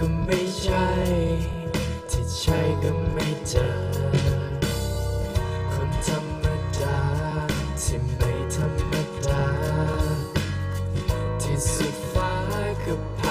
ก็ไม่ใช่ ที่ใช่ก็ไม่เจอ คนธรรมดา ที่ไม่ธรรมดา ที่สุดฟ้าก็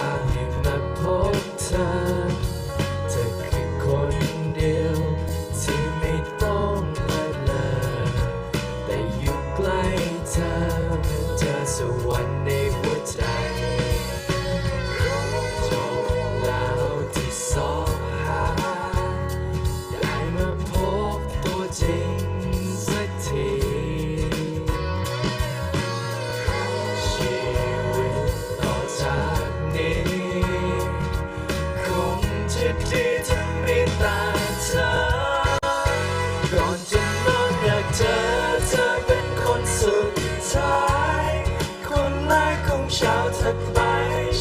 clouds that.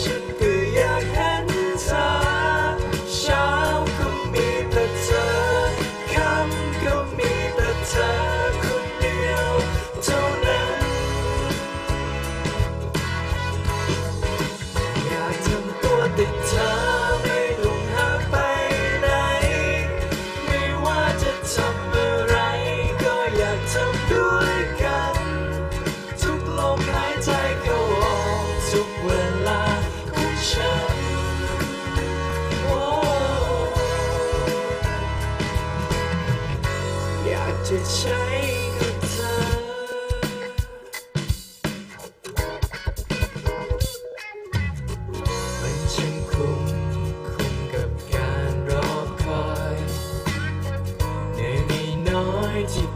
จะใช้กับเธอ มันช่งคุ้มคุ้มกับการรอคอยเนื่มีน้อยที่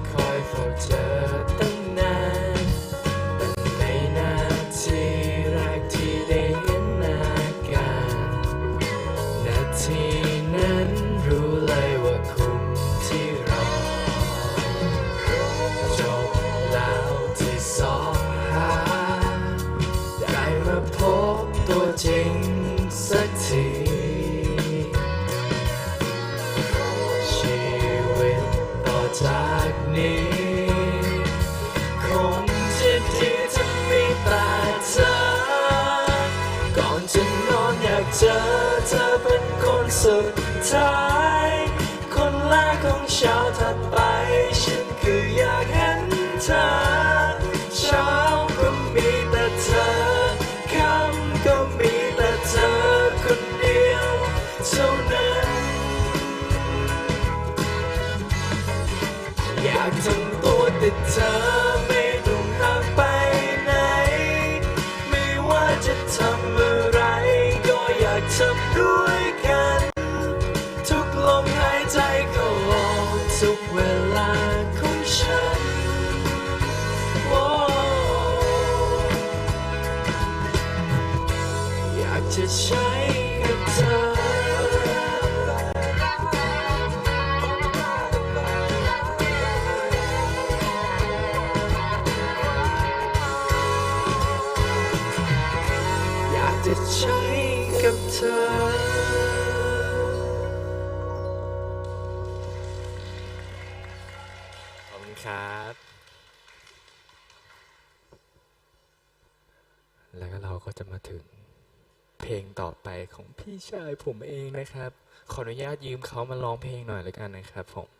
คงจะดีจะมีแต่เธอ ก่อนจะนอนอยากเจอเธอเป็นคนสุดท้าย คนแรกของชาวถัดไป อยากจะใช้กับเธอครับ แล้วก็เราก็จะมาถึง เพลงต่อไปของพี่ชายผมเองนะครับ ขออนุญาตยืมเขามาร้องเพลงหน่อยละกันนะครับผม